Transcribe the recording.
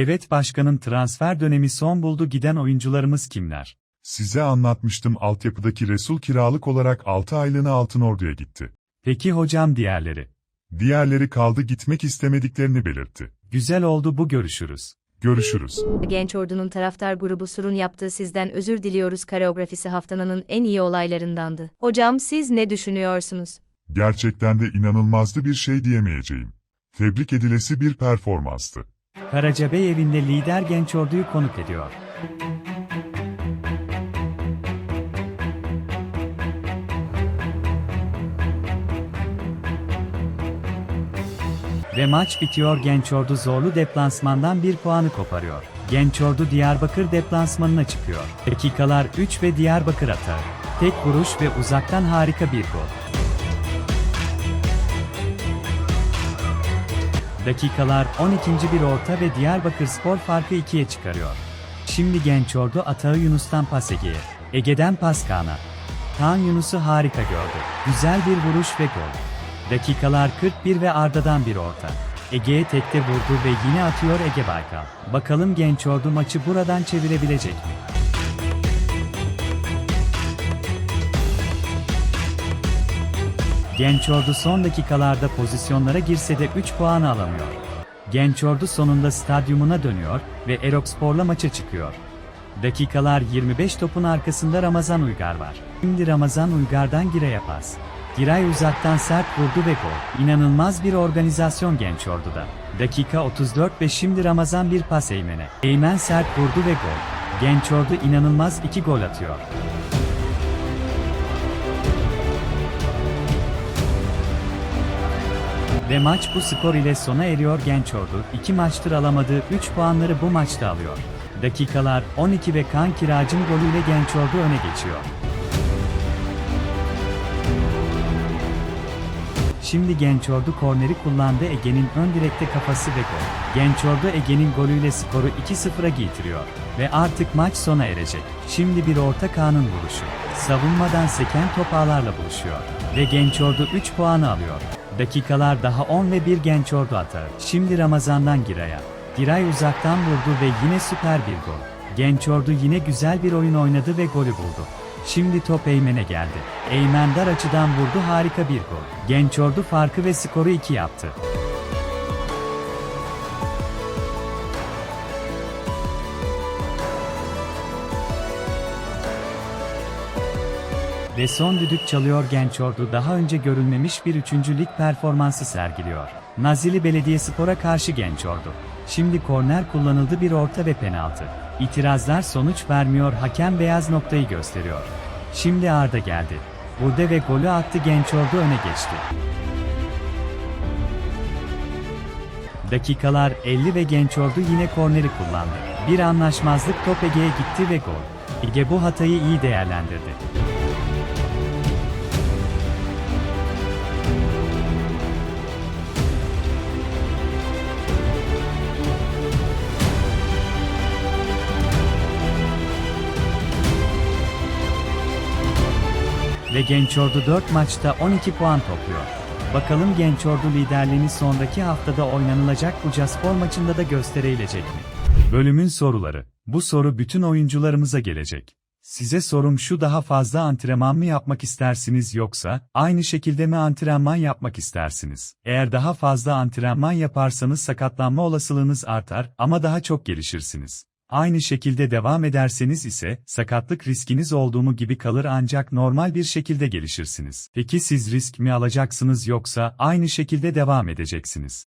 Evet başkanım transfer dönemi son buldu giden oyuncularımız kimler? Size anlatmıştım altyapıdaki Resul kiralık olarak 6 aylığına Altınordu'ya gitti. Peki hocam diğerleri? Diğerleri kaldı gitmek istemediklerini belirtti. Güzel oldu bu görüşürüz. Görüşürüz. Genç Ordu'nun taraftar grubu Sur'un yaptığı sizden özür diliyoruz koreografisi haftanın en iyi olaylarındandı. Hocam siz ne düşünüyorsunuz? Gerçekten de inanılmazdı bir şey diyemeyeceğim. Tebrik edilesi bir performanstı. Karacabey evinde lider genç orduyu konuk ediyor. Ve maç bitiyor Genç Ordu zorlu deplasmandan bir puanı koparıyor. Genç Ordu Diyarbakır deplasmanına çıkıyor. Dakikalar 3 ve Diyarbakır atağı. Tek vuruş ve uzaktan harika bir gol. Dakikalar 12. bir orta ve Diyarbakır Spor farkı 2'ye çıkarıyor. Şimdi Genç Ordu atağı Yunus'tan pas Ege'ye. Ege'den pas Kaan'a. Kaan Yunus'u harika gördü. Güzel bir vuruş ve gol. Dakikalar 41 ve Arda'dan bir orta. Ege'ye tekte vurdu ve yine atıyor Ege Baykal. Bakalım Genç Ordu maçı buradan çevirebilecek mi? Genç Ordu son dakikalarda pozisyonlara girse de 3 puan alamıyor. Genç Ordu sonunda stadyumuna dönüyor ve Erokspor'la maça çıkıyor. Dakikalar 25 topun arkasında Ramazan Uygar var. Şimdi Ramazan Uygar'dan Giray'a pas. Giray uzaktan sert vurdu ve gol. İnanılmaz bir organizasyon Genç Ordu'da. Dakika 34 ve şimdi Ramazan bir pas Eymen'e. Eymen sert vurdu ve gol. Genç Ordu inanılmaz 2 gol atıyor. Ve maç bu skor ile sona eriyor Genç Ordu. 2 maçtır alamadığı 3 puanları bu maçta alıyor. Dakikalar 12 ve Kan Kiracın golüyle Genç Ordu öne geçiyor. Şimdi Genç Ordu korneri kullandı Ege'nin ön direkte kafası ve gol. Genç Ordu Ege'nin golüyle skoru 2-0'a getiriyor. Ve artık maç sona erecek. Şimdi bir orta Kaan'ın vuruşu. Savunmadan seken top ağlarla buluşuyor. Ve Genç Ordu 3 puanı alıyor. Dakikalar daha 10 ve bir Genç Ordu atağı. Şimdi Ramazan'dan Giray'a. Giray uzaktan vurdu ve yine süper bir gol. Genç Ordu yine güzel bir oyun oynadı ve golü buldu. Şimdi top Eymen'e geldi. Eymen dar açıdan vurdu harika bir gol. Genç Ordu farkı ve skoru 2 yaptı. Ve son düdük çalıyor Genç Ordu daha önce görülmemiş bir 3. lig performansı sergiliyor. Nazilli Belediyespor'a karşı Genç Ordu. Şimdi korner kullanıldı bir orta ve penaltı. İtirazlar sonuç vermiyor hakem beyaz noktayı gösteriyor. Şimdi Arda geldi. Burada ve golü attı Genç Ordu öne geçti. Dakikalar 50 ve Genç Ordu yine korneri kullandı. Bir anlaşmazlık top Ege'ye gitti ve gol. Ege bu hatayı iyi değerlendirdi. Ve Genç Ordu 4 maçta 12 puan topluyor. Bakalım Genç Ordu liderliğini sonraki haftada oynanılacak Bucaspor maçında da gösterilecek mi? Bölümün soruları. Bu soru bütün oyuncularımıza gelecek. Size sorum şu daha fazla antrenman mı yapmak istersiniz yoksa aynı şekilde mi antrenman yapmak istersiniz? Eğer daha fazla antrenman yaparsanız sakatlanma olasılığınız artar ama daha çok gelişirsiniz. Aynı şekilde devam ederseniz ise sakatlık riskiniz olduğumu gibi kalır ancak normal bir şekilde gelişirsiniz. Peki siz risk mi alacaksınız yoksa aynı şekilde devam edeceksiniz?